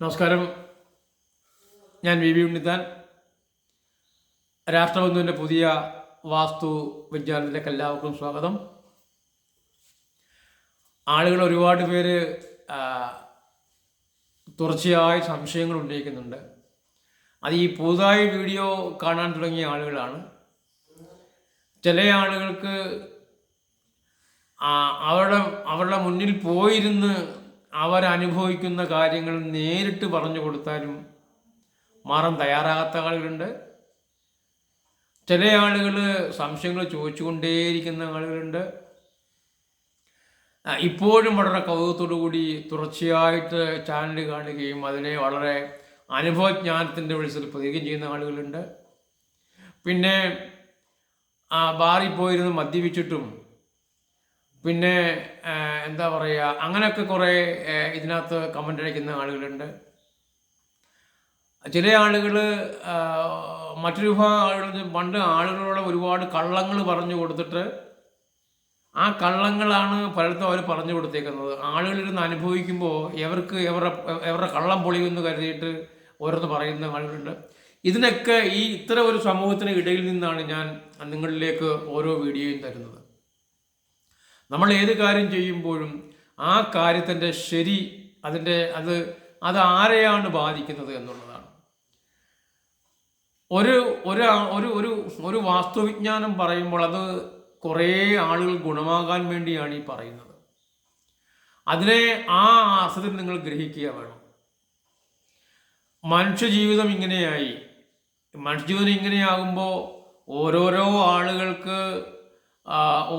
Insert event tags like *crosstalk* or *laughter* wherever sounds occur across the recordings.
നമസ്കാരം. ഞാൻ V V Unnithan. രാഷ്ട്രബന്ധുവിന്റെ പുതിയ വാസ്തു വിജ്ഞാനത്തിലേക്ക് എല്ലാവർക്കും സ്വാഗതം. ആളുകൾ ഒരുപാട് പേര് തുടർച്ചയായി സംശയങ്ങൾ ഉന്നയിക്കുന്നുണ്ട്. അത് ഈ പുതുതായി വീഡിയോ കാണാൻ തുടങ്ങിയ ആളുകളാണ്. ചില ആളുകൾക്ക് അവരുടെ അവരുടെ മുന്നിൽ പോയിരുന്ന് അവരനുഭവിക്കുന്ന കാര്യങ്ങൾ നേരിട്ട് പറഞ്ഞു കൊടുത്താലും മാറാൻ തയ്യാറാകാത്ത ആളുകളുണ്ട്. ചില ആളുകൾ സംശയങ്ങൾ ചോദിച്ചുകൊണ്ടേയിരിക്കുന്ന ആളുകളുണ്ട്. ഇപ്പോഴും വളരെ കൂടി തുടർച്ചയായിട്ട് ചാനൽ കാണുകയും അതിനെ വളരെ അനുഭവജ്ഞാനത്തിന്റെ വെളിച്ചത്തിൽ പ്രതികരിക്കുകയും ചെയ്യുന്ന ആളുകളുണ്ട്. പിന്നെ ആ ബാറിൽ പോയിരുന്ന് മദ്യപിച്ചിട്ടും പിന്നെ എന്താ പറയുക അങ്ങനെയൊക്കെ കുറേ ഇതിനകത്ത് കമന്റ് അടിക്കുന്ന ആളുകളുണ്ട്. ചില ആളുകൾ മറ്റൊരു വിഭാഗം ആളുകൾ പണ്ട് ആളുകളോട് ഒരുപാട് കള്ളങ്ങൾ പറഞ്ഞു കൊടുത്തിട്ട് ആ കള്ളങ്ങളാണ് പലയിടത്തും അവർ പറഞ്ഞു കൊടുത്തേക്കുന്നത്. ആളുകളിരുന്ന് അനുഭവിക്കുമ്പോൾ എവർക്ക് എവരുടെ എവരുടെ കള്ളം പൊളിയുമെന്ന് കരുതിയിട്ട് ഓരോന്ന് പറയുന്ന ആളുകളുണ്ട്. ഇതിനൊക്കെ ഈ ഇത്തരം ഒരു സമൂഹത്തിന് ഇടയിൽ നിന്നാണ് ഞാൻ നിങ്ങളിലേക്ക് ഓരോ വീഡിയോയും തരുന്നത്. നമ്മൾ ഏത് കാര്യം ചെയ്യുമ്പോഴും ആ കാര്യത്തിന്റെ ശരി അതിന്റെ അത് അത് ആരെയാണ് ബാധിക്കുന്നത് എന്നുള്ളതാണ്. ഒരു ഒരു ഒരു ഒരു ഒരു വാസ്തുവിജ്ഞാനം പറയുമ്പോൾ അത് കുറേ ആളുകൾ ഗുണമാകാൻ വേണ്ടിയാണ് ഈ പറയുന്നത്. അതിനെ ആ അർത്ഥത്തിൽ നിങ്ങൾ ഗ്രഹിക്കുക വേണം. മനുഷ്യജീവിതം ഇങ്ങനെയായി. മനുഷ്യജീവിതം ഇങ്ങനെയാകുമ്പോൾ ഓരോരോ ആളുകൾക്ക്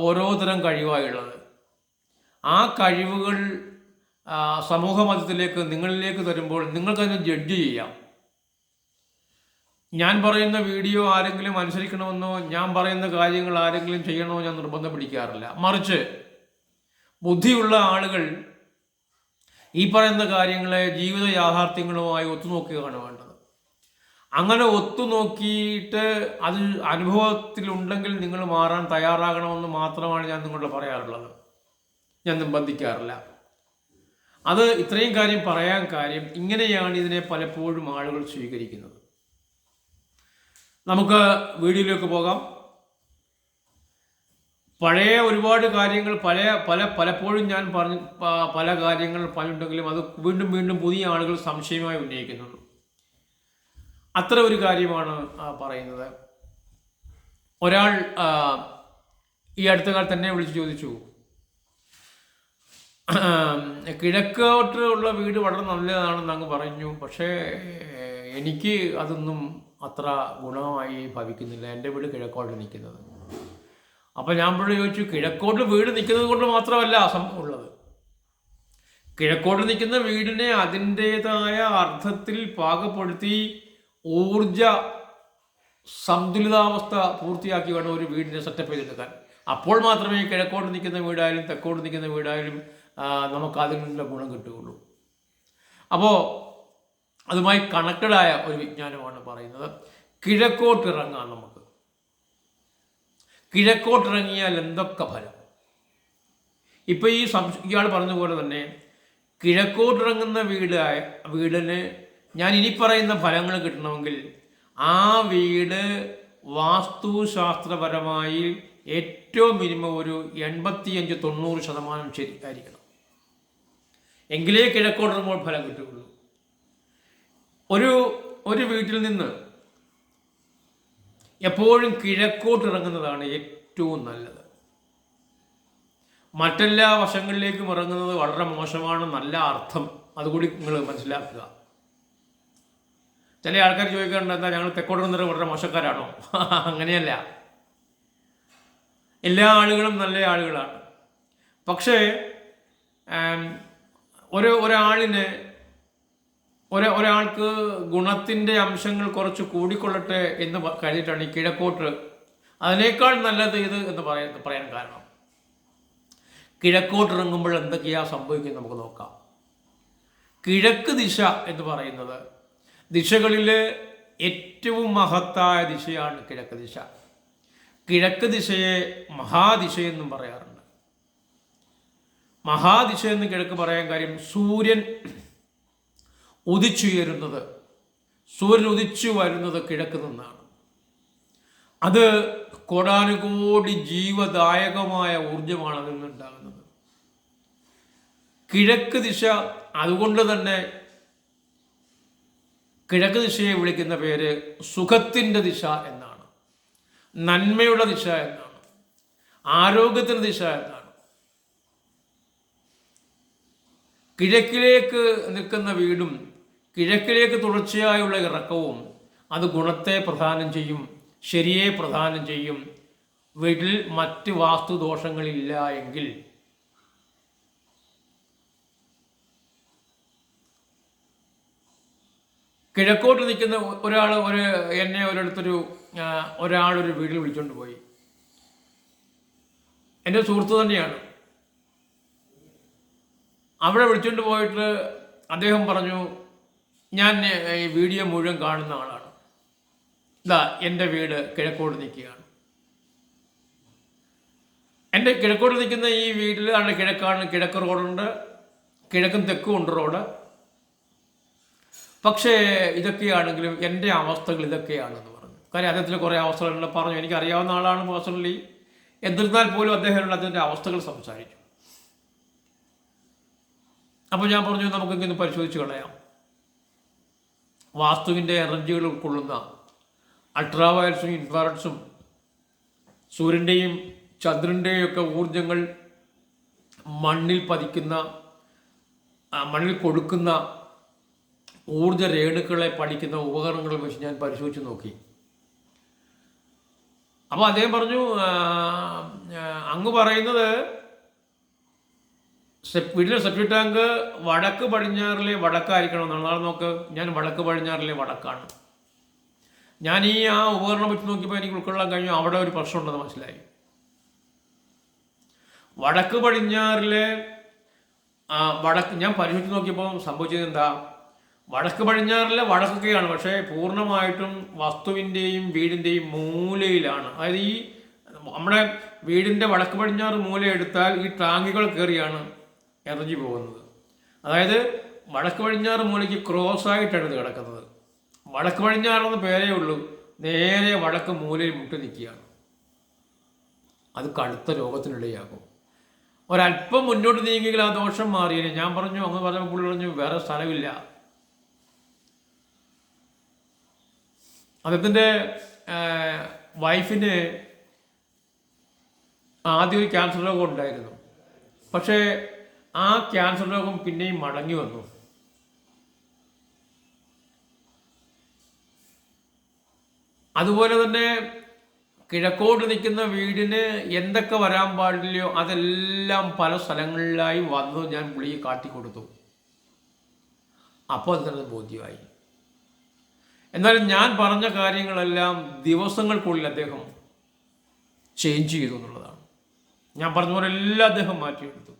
ഓരോ തരം കഴിവായുള്ളത്. ആ കഴിവുകൾ സമൂഹ മതത്തിലേക്ക് നിങ്ങളിലേക്ക് തരുമ്പോൾ നിങ്ങൾക്കതിനെ ജഡ്ജ് ചെയ്യാം. ഞാൻ പറയുന്ന വീഡിയോ ആരെങ്കിലും അനുസരിക്കണമെന്നോ ഞാൻ പറയുന്ന കാര്യങ്ങൾ ആരെങ്കിലും ചെയ്യണമോ ഞാൻ നിർബന്ധം പിടിക്കാറില്ല. മറിച്ച് ബുദ്ധിയുള്ള ആളുകൾ ഈ പറയുന്ന കാര്യങ്ങളെ ജീവിത യാഥാർത്ഥ്യങ്ങളുമായി ഒത്തുനോക്കുകയാണ് വേണ്ടത്. അങ്ങനെ ഒത്തുനോക്കിയിട്ട് അത് അനുഭവത്തിലുണ്ടെങ്കിൽ നിങ്ങൾ മാറാൻ തയ്യാറാകണമെന്ന് മാത്രമാണ് ഞാൻ നിങ്ങളോട് പറയാറുള്ളത്. ഞാൻ നിർബന്ധിക്കാറില്ല. അത് ഇത്രയും കാര്യം പറയാൻ കാര്യം ഇങ്ങനെയാണ് ഇതിനെ പലപ്പോഴും ആളുകൾ സ്വീകരിക്കുന്നത്. നമുക്ക് വീഡിയോയിലേക്ക് പോകാം. പഴയ ഒരുപാട് കാര്യങ്ങൾ പല പല പലപ്പോഴും ഞാൻ പറഞ്ഞ പല കാര്യങ്ങൾ പലതുണ്ടെങ്കിലും അത് വീണ്ടും വീണ്ടും പുതിയ ആളുകൾ സംശയമായി ഉന്നയിക്കുന്നുള്ളൂ അത്ര ഒരു കാര്യമാണ് പറയുന്നത്. ഒരാൾ ഈ അടുത്ത കാലത്ത് തന്നെ വിളിച്ച് ചോദിച്ചു. കിഴക്കോട്ട് ഉള്ള വീട് വളരെ നല്ലതാണെന്ന് അങ്ങ് പറഞ്ഞു. പക്ഷേ എനിക്ക് അതൊന്നും അത്ര ഗുണമായി ഭവിക്കുന്നില്ല. എന്റെ വീട് കിഴക്കോട്ട് നിൽക്കുന്നത്. അപ്പം ഞാൻ ഇവിടെ ചോദിച്ചു കിഴക്കോട്ട് വീട് നിൽക്കുന്നത് കൊണ്ട് മാത്രമല്ല സംഭവം ഉള്ളത്. കിഴക്കോട്ട് നിൽക്കുന്ന വീടിനെ അതിന്റെതായ അർത്ഥത്തിൽ പാകപ്പെടുത്തി ഊർജ സന്തുലിതാവസ്ഥ പൂർത്തിയാക്കി വേണം ഒരു വീടിനെ സെറ്റപ്പ് ചെയ്തെടുക്കാൻ. അപ്പോൾ മാത്രമേ കിഴക്കോട്ട് നിൽക്കുന്ന വീടായാലും തെക്കോട്ട് നിൽക്കുന്ന വീടായാലും നമുക്ക് അതിൽ നിന്നുള്ള ഗുണം കിട്ടുകയുള്ളൂ. അപ്പോൾ അതുമായി കണക്റ്റഡായ ഒരു വിജ്ഞാനമാണ് പറയുന്നത്. കിഴക്കോട്ട് ഇറങ്ങാം നമുക്ക്. കിഴക്കോട്ടിറങ്ങിയാൽ എന്തൊക്കെ ഫലം? ഇപ്പം ഈ സംശ ഇയാൾ പറഞ്ഞ പോലെ തന്നെ കിഴക്കോട്ടിറങ്ങുന്ന വീടായ വീടിന് ഞാൻ ഇനി പറയുന്ന ഫലങ്ങൾ കിട്ടണമെങ്കിൽ ആ വീട് വാസ്തുശാസ്ത്രപരമായി ഏറ്റവും മിനിമം ഒരു എൺപത്തിയഞ്ച് തൊണ്ണൂറ് ശതമാനം ശരിയായിരിക്കണം. എങ്കിലേ കിഴക്കോടുമ്പോൾ ഫലം കിട്ടുകയുള്ളൂ. ഒരു ഒരു വീട്ടിൽ നിന്ന് എപ്പോഴും കിഴക്കോട്ട് ഇറങ്ങുന്നതാണ് ഏറ്റവും നല്ലത്. മറ്റെല്ലാ വശങ്ങളിലേക്കും ഇറങ്ങുന്നത് വളരെ മോശമാണ് നല്ല അർത്ഥം. അതുകൂടി നിങ്ങൾ മനസ്സിലാക്കുക. ചില ആൾക്കാർ ചോദിക്കാറുണ്ട് എന്താ ഞങ്ങൾ തെക്കോട്ട് നിന്നിട്ട് വളരെ മോശക്കാരാണോ? *laughs* അങ്ങനെയല്ല. എല്ലാ ആളുകളും നല്ല ആളുകളാണ്. പക്ഷേ ഒരു ഒരാളിന് ഒരു ഒരാൾക്ക് ഗുണത്തിന്റെ അംശങ്ങൾ കുറച്ച് കൂടിക്കൊള്ളട്ടെ എന്ന് കഴിഞ്ഞിട്ടാണ് ഈ കിഴക്കോട്ട്. അതിനേക്കാൾ നല്ലത് ഇത് എന്ന് പറയാൻ പറയാൻ കാരണം. കിഴക്കോട്ട് ഇറങ്ങുമ്പോൾ എന്തൊക്കെയാ സംഭവിക്കുന്നത് നമുക്ക് നോക്കാം. കിഴക്ക് ദിശ എന്ന് പറയുന്നത് ദിശകളിൽ ഏറ്റവും മഹത്തായ ദിശയാണ് കിഴക്ക് ദിശ. കിഴക്ക് ദിശയെ മഹാദിശ എന്നും പറയാറുണ്ട്. മഹാദിശ എന്ന് കിഴക്ക് പറയാൻ കാര്യം സൂര്യൻ ഉദിച്ചുയരുന്നത് സൂര്യൻ ഉദിച്ചു വരുന്നത് കിഴക്ക് നിന്നാണ്. അത് കോടാനുകോടി ജീവദായകമായ ഊർജമാണ് അതിൽ നിന്നുണ്ടാകുന്നത്. കിഴക്ക് ദിശ അതുകൊണ്ട് തന്നെ കിഴക്ക് ദിശയെ വിളിക്കുന്ന പേര് സുഖത്തിന്റെ ദിശ എന്നാണ്. നന്മയുടെ ദിശ എന്നാണ്. ആരോഗ്യത്തിന്റെ ദിശ എന്നാണ്. കിഴക്കിലേക്ക് നിൽക്കുന്ന വീടും കിഴക്കിലേക്ക് തുടർച്ചയായുള്ള ഇറക്കവും അത് ഗുണത്തെ പ്രധാനം ചെയ്യും ശരിയെ പ്രധാനം ചെയ്യും. വീട്ടിൽ മറ്റ് വാസ്തുദോഷങ്ങളില്ല എങ്കിൽ കിഴക്കോട്ട് നിൽക്കുന്ന ഒരാൾ ഒരു എന്നെ ഒരിടത്തൊരു ഒരാളൊരു വീട്ടിൽ വിളിച്ചുകൊണ്ട് പോയി. എന്റെ സുഹൃത്ത് തന്നെയാണ്. അവിടെ വിളിച്ചുകൊണ്ട് പോയിട്ട് അദ്ദേഹം പറഞ്ഞു ഞാൻ ഈ വീഡിയോ മുഴുവൻ കാണുന്ന ആളാണ്. ഇതാ എന്റെ വീട് കിഴക്കോട് നിൽക്കുകയാണ്. എന്റെ കിഴക്കോട് നിൽക്കുന്ന ഈ വീട്ടിൽ ആണ് കിഴക്കാണ്. കിഴക്ക് റോഡുണ്ട്. കിഴക്കും തെക്കും ഉണ്ട് റോഡ്. പക്ഷേ ഇതൊക്കെയാണെങ്കിലും എന്റെ അവസ്ഥകൾ ഇതൊക്കെയാണെന്ന് പറഞ്ഞു. കാര്യം അദ്ദേഹത്തിൽ കുറേ അവസ്ഥകളുണ്ട് പറഞ്ഞു. എനിക്കറിയാവുന്ന ആളാണ് പേഴ്സണലി. എന്നിരുന്നാൽ പോലും അദ്ദേഹം അതിന്റെ അവസ്ഥകൾ സംസാരിച്ചു. അപ്പോൾ ഞാൻ പറഞ്ഞു നമുക്കിങ്ങനെ പരിശോധിച്ച് കളയാം. വാസ്തുവിന്റെ എനർജികൾ ഉൾക്കൊള്ളുന്ന അൾട്രാവയൽസും ഇൻഫ്രാറെഡ്സും സൂര്യന്റെയും ചന്ദ്രന്റെയും ഒക്കെ ഊർജങ്ങൾ മണ്ണിൽ പതിക്കുന്ന മണ്ണിൽ കൊടുക്കുന്ന ഊർജ രേണുക്കളെ പഠിക്കുന്ന ഉപകരണങ്ങൾ വെച്ച് ഞാൻ പരിശോധിച്ച് നോക്കി. അപ്പോൾ അദ്ദേഹം പറഞ്ഞു അങ്ങ് പറയുന്നത് വീട്ടിലെ സെപ്റ്റി ടാങ്ക് വടക്ക് പടിഞ്ഞാറിലെ വടക്കായിരിക്കണം എന്നാണ്. നാളെ നോക്ക് ഞാൻ വടക്ക് പടിഞ്ഞാറിലെ വടക്കാണ്. ഞാൻ ഈ ആ ഉപകരണം വെച്ച് നോക്കിയപ്പോൾ എനിക്ക് ഉൾക്കൊള്ളാൻ കഴിഞ്ഞു. അവിടെ ഒരു പ്രശ്നമുണ്ടെന്ന് മനസ്സിലായി. വടക്ക് പടിഞ്ഞാറിലെ വടക്ക് ഞാൻ പരിശോധിച്ച് നോക്കിയപ്പോൾ സംഭവിച്ചത് എന്താ? വടക്ക് പടിഞ്ഞാറിലെ വടക്കൊക്കെയാണ് പക്ഷേ പൂർണമായിട്ടും വസ്തുവിന്റെയും വീടിന്റെയും മൂലയിലാണ്. അതായത് ഈ നമ്മുടെ വീടിന്റെ വടക്ക് പടിഞ്ഞാറ് മൂല എടുത്താൽ ഈ ടാങ്കുകൾ കയറിയാണ് എനർജി പോകുന്നത്. അതായത് വടക്ക് പടിഞ്ഞാറ് മൂലയ്ക്ക് ക്രോസ് ആയിട്ടാണ് ഇത് കിടക്കുന്നത്. വടക്ക് പടിഞ്ഞാറെന്ന് പേരേ ഉള്ളൂ നേരെ വടക്ക് മൂലയിൽ മുട്ടി നിൽക്കുകയാണ്. അത് കടുത്ത രോഗത്തിനിടയാക്കും. ഒരല്പം മുന്നോട്ട് നീങ്ങിയെങ്കിൽ ആ ദോഷം മാറിയേനെ. ഞാൻ പറഞ്ഞു അങ്ങ് പറഞ്ഞ പുള്ളി പറഞ്ഞു വേറെ സ്ഥലമില്ല. അദ്ദേഹത്തിന്റെ വൈഫിന് ആദ്യം ഒരു ക്യാൻസർ രോഗം ഉണ്ടായിരുന്നു. പക്ഷേ ആ ക്യാൻസർ രോഗം പിന്നെയും മടങ്ങി വന്നു. അതുപോലെ തന്നെ കിഴക്കോട്ട് നിൽക്കുന്ന വീടിന് എന്തൊക്കെ വരാൻ പാടില്ലയോ അതെല്ലാം പല സ്ഥലങ്ങളിലായി വന്നു ഞാൻ പുള്ളിയെ കാട്ടിക്കൊടുത്തു. അപ്പോൾ അതിനത് ബോധ്യമായി. എന്നാൽ ഞാൻ പറഞ്ഞ കാര്യങ്ങളെല്ലാം ദിവസങ്ങൾക്കുള്ളിൽ അദ്ദേഹം ചേഞ്ച് ചെയ്തു എന്നുള്ളതാണ്. ഞാൻ പറഞ്ഞ പോലെ എല്ലാം അദ്ദേഹം മാറ്റിയെടുത്തു.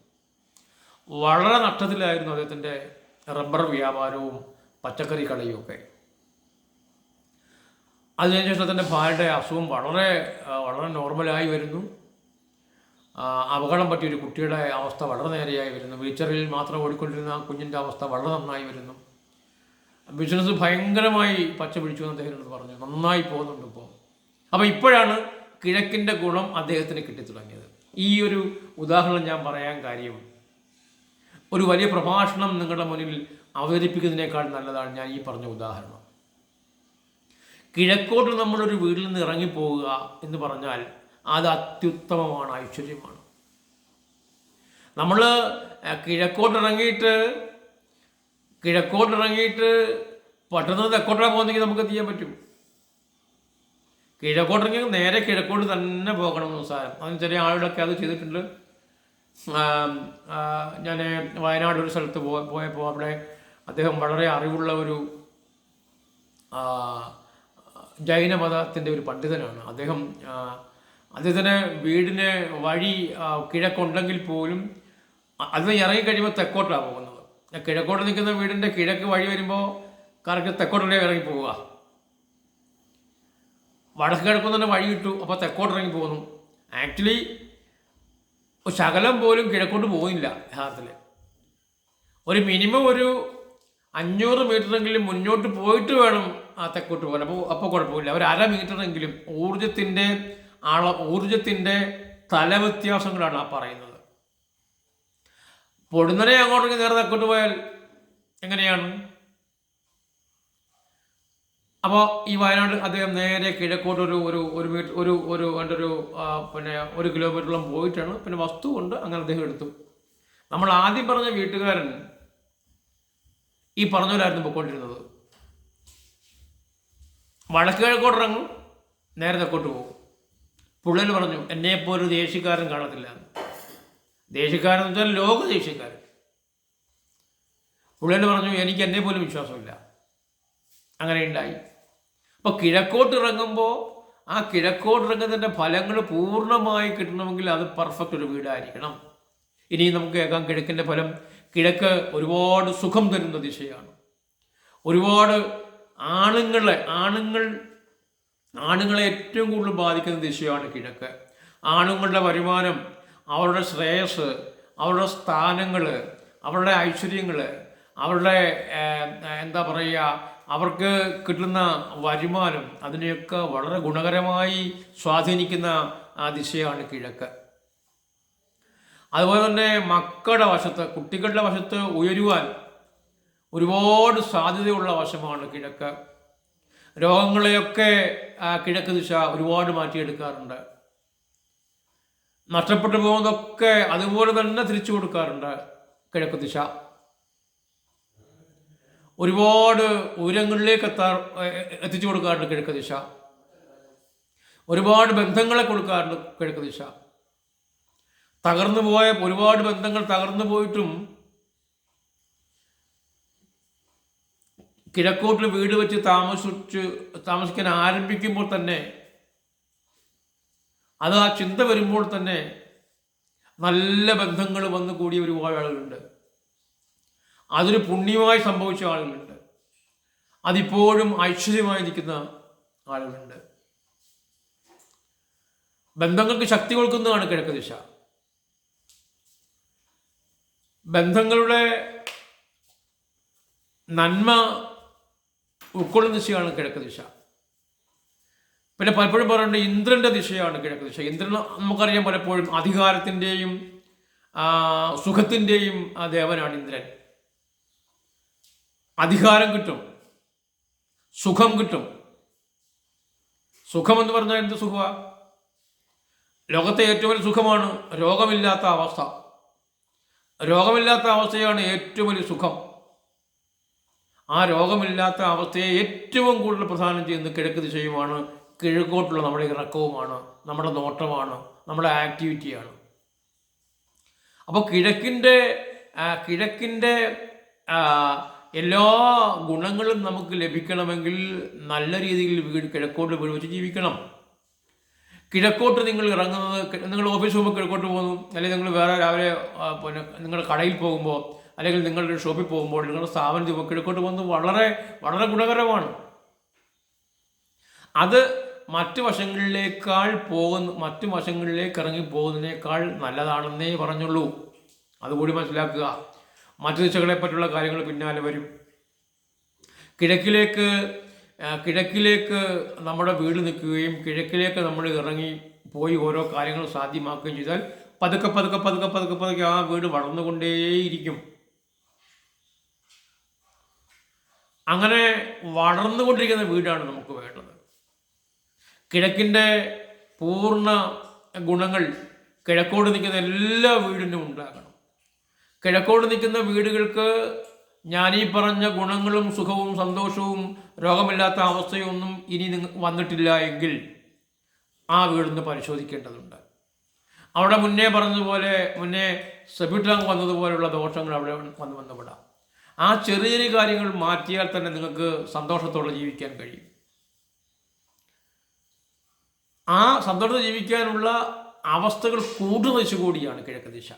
വളരെ നഷ്ടത്തിലായിരുന്നു അദ്ദേഹത്തിന്റെ റബ്ബർ വ്യാപാരവും പച്ചക്കറി കടയും ഒക്കെ. അതിനുശേഷം അദ്ദേഹത്തിന്റെ ഭാര്യയുടെ അസുഖം വളരെ വളരെ നോർമലായി വരുന്നു. അപകടം പറ്റിയ ഒരു കുട്ടിയുടെ അവസ്ഥ വളരെ നേരെയായി വരുന്നു. വീച്ചറിൽ മാത്രം ഓടിക്കൊണ്ടിരുന്ന ആ കുഞ്ഞിന്റെ അവസ്ഥ വളരെ നന്നായി വരുന്നു. ബിസിനസ് ഭയങ്കരമായി പച്ച പിടിച്ചു എന്ന് അദ്ദേഹം പറഞ്ഞു. നന്നായി പോകുന്നുണ്ട് ഇപ്പോൾ അപ്പോൾ ഇപ്പോഴാണ് കിഴക്കിന്റെ ഗുണം അദ്ദേഹത്തിന് കിട്ടിത്തുടങ്ങിയത് ഈ ഒരു ഉദാഹരണം ഞാൻ പറയാൻ കാര്യം ഒരു വലിയ പ്രഭാഷണം നിങ്ങളുടെ മുന്നിൽ അവതരിപ്പിക്കുന്നതിനേക്കാൾ നല്ലതാണ് ഞാൻ ഈ പറഞ്ഞ ഉദാഹരണം. കിഴക്കോട്ട് നമ്മളൊരു വീട്ടിൽ നിന്ന് ഇറങ്ങിപ്പോവുക എന്ന് പറഞ്ഞാൽ അത് അത്യുത്തമമാണ് ഐശ്വര്യമാണ്. നമ്മൾ കിഴക്കോട്ട് ഇറങ്ങിയിട്ട് കിഴക്കോട്ട് ഇറങ്ങിയിട്ട് പെട്ടെന്ന് തെക്കോട്ടാണ് പോകുന്നെങ്കിൽ നമുക്ക് ചെയ്യാൻ പറ്റും? കിഴക്കോട്ട് ഇറങ്ങി നേരെ കിഴക്കോട്ട് തന്നെ പോകണം സാരം അതിന് ചെറിയ ആളുകളൊക്കെ അത് ചെയ്തിട്ടുണ്ട്. ഞാൻ വയനാട് ഒരു സ്ഥലത്ത് പോ പോയപ്പോൾ അവിടെ അദ്ദേഹം വളരെ അറിവുള്ള ഒരു ആ, ജൈനമതത്തിന്റെ ഒരു പണ്ഡിതനാണ്. അദ്ദേഹം അദ്ദേഹത്തിന്റെ വീടിന് വഴി കിഴക്കുണ്ടെങ്കിൽ പോലും അതിന് അത് ഇറങ്ങി കഴിയുമ്പോൾ തെക്കോട്ടാണ് പോകുന്നത്. കിഴക്കോട്ട് നിൽക്കുന്ന വീടിന്റെ കിഴക്ക് വഴി വരുമ്പോൾ കറക്റ്റ് തെക്കോട്ടിലേക്ക് ഇറങ്ങി പോവുക. വടക്ക് കിഴക്കുന്ന തന്നെ വഴി കിട്ടു അപ്പോൾ തെക്കോട്ട് ഇറങ്ങി പോകുന്നു ആക്ച്വലി ശകലം പോലും കിഴക്കോട്ട് പോകുന്നില്ല യഥാർത്ഥത്തിൽ ഒരു മിനിമം ഒരു അഞ്ഞൂറ് മീറ്ററെങ്കിലും മുന്നോട്ട് പോയിട്ട് വേണം ആ തെക്കോട്ട് പോകാൻ. അപ്പോൾ അപ്പോൾ കുഴപ്പമില്ല. ഒരു അര മീറ്ററെങ്കിലും ഊർജത്തിന്റെ ആള ഊർജത്തിന്റെ തല വ്യത്യാസങ്ങളാണ് ആ പറയുന്നത്. പൊടുന്നനെ അങ്ങോട്ടേക്ക് നേരെ തെക്കോട്ട് പോയാൽ എങ്ങനെയാണ്? അപ്പോൾ ഈ വയനാട് അദ്ദേഹം നേരെ കിഴക്കോട്ട് ഒരു ഒരു ഒരു മീറ്റർ ഒരു ഒരു എന്റെ ഒരു പിന്നെ ഒരു കിലോമീറ്ററോളം പോയിട്ടാണ്. പിന്നെ വസ്തു കൊണ്ട് അങ്ങനെ അദ്ദേഹം എടുത്തു. നമ്മൾ ആദ്യം പറഞ്ഞ വീട്ടുകാരൻ ഈ പറഞ്ഞവരായിരുന്നു പൊയ്ക്കൊണ്ടിരുന്നത് വടക്ക് കിഴക്കോട്ട് ഇറങ്ങും നേരെ തെക്കോട്ട് പോകും. പുള്ളൽ പറഞ്ഞു എന്നെപ്പോലെ ഒരു ദേശീയക്കാരൻ കാണത്തില്ല. എന്ന് വെച്ചാൽ ലോക ദേഷ്യക്കാരൻ. പുള്ളൽ പറഞ്ഞു എനിക്ക് എന്നെ പോലും വിശ്വാസമില്ല. അങ്ങനെ ഉണ്ടായി. അപ്പോൾ കിഴക്കോട്ട് ഇറങ്ങുമ്പോൾ ആ കിഴക്കോട്ട് ഇറങ്ങുന്നതിന്റെ ഫലങ്ങൾ പൂർണമായി കിട്ടണമെങ്കിൽ അത് പെർഫെക്റ്റ് ഒരു വീടായിരിക്കണം. ഇനി നമുക്ക് കേൾക്കാം കിഴക്കിന്റെ ഫലം. കിഴക്ക് ഒരുപാട് സുഖം തരുന്ന ദിശയാണ്. ഒരുപാട് ആണുങ്ങളെ ആണുങ്ങൾ ആണുങ്ങളെ ഏറ്റവും കൂടുതൽ ബാധിക്കുന്ന ദിശയാണ് കിഴക്ക്. ആണുങ്ങളുടെ വരുമാനം അവരുടെ ശ്രേയസ് അവരുടെ സ്ഥാനങ്ങൾ അവരുടെ ഐശ്വര്യങ്ങൾ അവരുടെ എന്താ പറയുക അവർക്ക് കിട്ടുന്ന വരുമാനം അതിനെയൊക്കെ വളരെ ഗുണകരമായി സ്വാധീനിക്കുന്ന ദിശയാണ് കിഴക്ക്. അതുപോലെ തന്നെ മക്കളുടെ വശത്ത് കുട്ടികളുടെ വശത്ത് ഉയരുവാൻ ഒരുപാട് സാധ്യതയുള്ള വശമാണ് കിഴക്ക്. രോഗങ്ങളെയൊക്കെ കിഴക്ക് ദിശ ഒരുപാട് മാറ്റിയെടുക്കാറുണ്ട്. നഷ്ടപ്പെട്ടു പോകുന്നതൊക്കെ അതുപോലെ തന്നെ തിരിച്ചു കൊടുക്കാറുണ്ട് കിഴക്ക് ദിശ. ഒരുപാട് ഉയരങ്ങളിലേക്ക് എത്താർ എത്തിച്ചു കൊടുക്കാറുണ്ട് കിഴക്ക് ദിശ. ഒരുപാട് ബന്ധങ്ങളെ കൊടുക്കാറുണ്ട് കിഴക്ക് ദിശ. തകർന്നു പോയ ഒരുപാട് ബന്ധങ്ങൾ തകർന്നു പോയിട്ടും കിഴക്കോട്ടിൽ വീട് വെച്ച് താമസിച്ച് താമസിക്കാൻ ആരംഭിക്കുമ്പോൾ തന്നെ അത് ആ ചിന്ത വരുമ്പോൾ തന്നെ നല്ല ബന്ധങ്ങൾ വന്നു കൂടിയ ഒരുപാട് ആളുകളുണ്ട്. അതൊരു പുണ്യമായി സംഭവിച്ച ആളുകളുണ്ട്. അതിപ്പോഴും ഐശ്വര്യമായിരിക്കുന്ന ആളുകളുണ്ട്. ബന്ധങ്ങൾക്ക് ശക്തി കൊടുക്കുന്നതാണ് കിഴക്ക് ദിശ. ബന്ധങ്ങളുടെ നന്മ ഉൾക്കൊള്ളുന്ന ദിശയാണ് കിഴക്ക് ദിശ. പിന്നെ പലപ്പോഴും പറയുന്നുണ്ട് ഇന്ദ്രന്റെ ദിശയാണ് കിഴക്ക് ദിശ. ഇന്ദ്രൻ നമുക്കറിയാം പലപ്പോഴും അധികാരത്തിന്റെയും സുഖത്തിന്റെയും ദേവനാണ് ഇന്ദ്രൻ. അധികാരം കിട്ടും സുഖം കിട്ടും. സുഖം എന്ന് പറഞ്ഞാൽ എന്ത് സുഖമാണ് ലോകത്തെ ഏറ്റവും വലിയ സുഖമാണ് രോഗമില്ലാത്ത അവസ്ഥ. രോഗമില്ലാത്ത അവസ്ഥയാണ് ഏറ്റവും വലിയ സുഖം. ആ രോഗമില്ലാത്ത അവസ്ഥയെ ഏറ്റവും കൂടുതൽ പ്രധാനം ചെയ്യുന്ന കിഴക്ക് ദിശയുമാണ് കിഴക്കോട്ടുള്ള നമ്മുടെ ഇറക്കവുമാണ് നമ്മുടെ നോട്ടമാണ് നമ്മുടെ ആക്ടിവിറ്റിയാണ്. അപ്പോൾ കിഴക്കിന്റെ കിഴക്കിന്റെ എല്ലാ ഗുണങ്ങളും നമുക്ക് ലഭിക്കണമെങ്കിൽ നല്ല രീതിയിൽ വീട് കിഴക്കോട്ട് വീട് ജീവിക്കണം. കിഴക്കോട്ട് നിങ്ങൾ ഇറങ്ങുന്നത് നിങ്ങൾ ഓഫീസ് പോകുമ്പോൾ കിഴക്കോട്ട് പോകുന്നു അല്ലെങ്കിൽ നിങ്ങൾ വേറെ രാവിലെ പിന്നെ നിങ്ങളുടെ കടയിൽ പോകുമ്പോൾ അല്ലെങ്കിൽ നിങ്ങളുടെ ഷോപ്പിൽ പോകുമ്പോൾ നിങ്ങളുടെ സ്ഥാപനത്തിൽ കിഴക്കോട്ട് പോകുന്നത് വളരെ വളരെ ഗുണകരമാണ്. അത് മറ്റു വശങ്ങളിലേക്കാൾ പോകുന്ന മറ്റു വശങ്ങളിലേക്ക് ഇറങ്ങി പോകുന്നതിനേക്കാൾ നല്ലതാണെന്നേ പറഞ്ഞുള്ളൂ. അതുകൂടി മനസ്സിലാക്കുക. മറ്റു ദിശകളെ പറ്റിയുള്ള കാര്യങ്ങൾ പിന്നാലെ വരും. കിഴക്കിലേക്ക് കിഴക്കിലേക്ക് നമ്മുടെ വീട് നിൽക്കുകയും കിഴക്കിലേക്ക് നമ്മൾ ഇറങ്ങി പോയി ഓരോ കാര്യങ്ങൾ സാധ്യമാക്കുകയും ചെയ്താൽ പതുക്കെ പതുക്കെ പതുക്കെ പതുക്കെ പതുക്കെ ആ വീട് വളർന്നുകൊണ്ടേയിരിക്കും. അങ്ങനെ വളർന്നുകൊണ്ടിരിക്കുന്ന വീടാണ് നമുക്ക് വേണ്ടത്. കിഴക്കിന്റെ പൂർണ ഗുണങ്ങൾ കിഴക്കോട് നിൽക്കുന്ന എല്ലാ വീടിനും ഉണ്ടാകണം. കിഴക്കോട് നിൽക്കുന്ന വീടുകൾക്ക് ഞാനീ പറഞ്ഞ ഗുണങ്ങളും സുഖവും സന്തോഷവും രോഗമില്ലാത്ത അവസ്ഥയൊന്നും ഇനി വന്നിട്ടില്ല എങ്കിൽ ആ വീടൊന്ന് പരിശോധിക്കേണ്ടതുണ്ട്. അവിടെ മുന്നേ പറഞ്ഞതുപോലെ മുന്നേ സെബിട്ടാങ് വന്നതുപോലെയുള്ള ദോഷങ്ങൾ അവിടെ വന്ന് വന്നുപെടാം ആ ചെറിയ ചെറിയ കാര്യങ്ങൾ മാറ്റിയാൽ തന്നെ നിങ്ങൾക്ക് സന്തോഷത്തോടെ ജീവിക്കാൻ കഴിയും. ആ സന്തോഷത്തിൽ ജീവിക്കാനുള്ള അവസ്ഥകൾ കൂടുതൽ കൂടിയാണ് കിഴക്ക് ദിശ.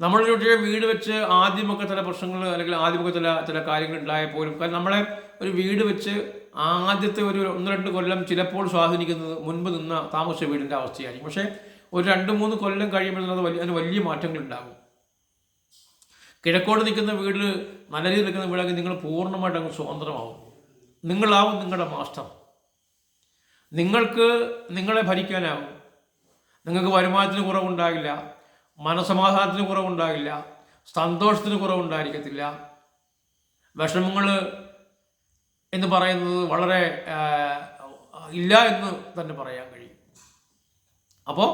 നമ്മളൊരു പക്ഷേ വീട് വെച്ച് ആദ്യമൊക്കെ ചില പ്രശ്നങ്ങൾ അല്ലെങ്കിൽ ആദ്യമൊക്കെ ചില ചില കാര്യങ്ങൾ ഉണ്ടായപ്പോലും കാരണം നമ്മളെ ഒരു വീട് വെച്ച് ആദ്യത്തെ ഒരു ഒന്ന് രണ്ട് കൊല്ലം ചിലപ്പോൾ സ്വാധീനിക്കുന്നത് മുൻപ് നിന്ന താമസിച്ച വീടിന്റെ അവസ്ഥയായിരിക്കും. പക്ഷേ ഒരു രണ്ട് മൂന്ന് കൊല്ലം കഴിയുമ്പോൾ അത് വലിയ അതിന് വലിയ മാറ്റങ്ങൾ ഉണ്ടാകും. കിഴക്കോട് നിൽക്കുന്ന വീട് നല്ല രീതിയിൽ നിൽക്കുന്ന വീടാണെങ്കിൽ നിങ്ങൾ പൂർണമായിട്ട് അങ്ങ് സ്വതന്ത്രമാവും. നിങ്ങളാവും നിങ്ങളുടെ മാസ്റ്റർ. നിങ്ങൾക്ക് നിങ്ങളെ ഭരിക്കാനാവും. നിങ്ങൾക്ക് വരുമാനത്തിന് കുറവുണ്ടാകില്ല മനസമാധാനത്തിന് കുറവുണ്ടാകില്ല സന്തോഷത്തിന് കുറവുണ്ടായിരിക്കത്തില്ല. വിഷമങ്ങൾ എന്ന് പറയുന്നത് വളരെ ഇല്ല എന്ന് തന്നെ പറയാൻ കഴിയും. അപ്പോൾ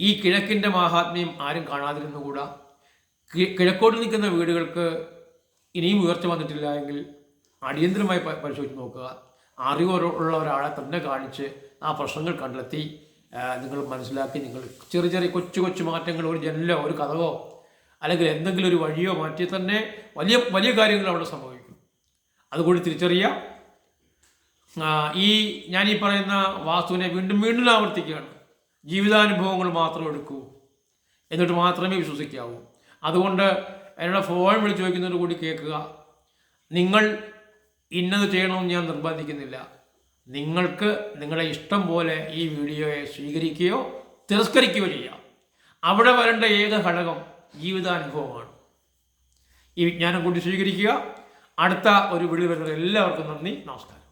ഈ കിഴക്കിന്റെ മാഹാത്മ്യം ആരും കാണാതിരുന്നുകൂടാ. കിഴക്കോട്ട് നിൽക്കുന്ന വീടുകൾക്ക് ഇനിയും ഉയർച്ച വന്നിട്ടില്ല എങ്കിൽ അടിയന്തരമായി പരിശോധിച്ച് നോക്കുക. അറിവ് ഉള്ള ഒരാളെ തന്നെ കാണിച്ച് ആ പ്രശ്നങ്ങൾ കണ്ടെത്തി. നിങ്ങൾ മനസ്സിലാക്കി നിങ്ങൾ ചെറിയ ചെറിയ കൊച്ചു കൊച്ചു മാറ്റങ്ങൾ ഒരു ജനലോ ഒരു കഥകോ അല്ലെങ്കിൽ എന്തെങ്കിലും ഒരു വഴിയോ മാറ്റി തന്നെ വലിയ വലിയ കാര്യങ്ങൾ അവിടെ സംഭവിക്കും. അതുകൂടി തിരിച്ചറിയാം. ഈ ഞാൻ ഈ പറയുന്ന വാസ്തുവിനെ വീണ്ടും വീണ്ടും ആവർത്തിക്കുകയാണ്. ജീവിതാനുഭവങ്ങൾ മാത്രം എടുക്കൂ. എന്നിട്ട് മാത്രമേ വിശ്വസിക്കാവൂ. അതുകൊണ്ട് എന്നോട് ഫോൺ വിളിച്ച് ചോദിക്കുന്നതിന് കൂടി കേൾക്കുക. നിങ്ങൾ ഇന്നത് ചെയ്യണമെന്ന് ഞാൻ നിർബന്ധിക്കുന്നില്ല. നിങ്ങൾക്ക് നിങ്ങളുടെ ഇഷ്ടം പോലെ ഈ വീഡിയോയെ സ്വീകരിക്കുകയോ തിരസ്കരിക്കുകയോ ചെയ്യാം. അവിടെ വരേണ്ട ഏക ഘടകം ജീവിതാനുഭവമാണ്. ഈ വിജ്ഞാനം കൂടി സ്വീകരിക്കുക. അടുത്ത ഒരു വീഡിയോ വരുന്നത് എല്ലാവർക്കും നന്ദി നമസ്കാരം.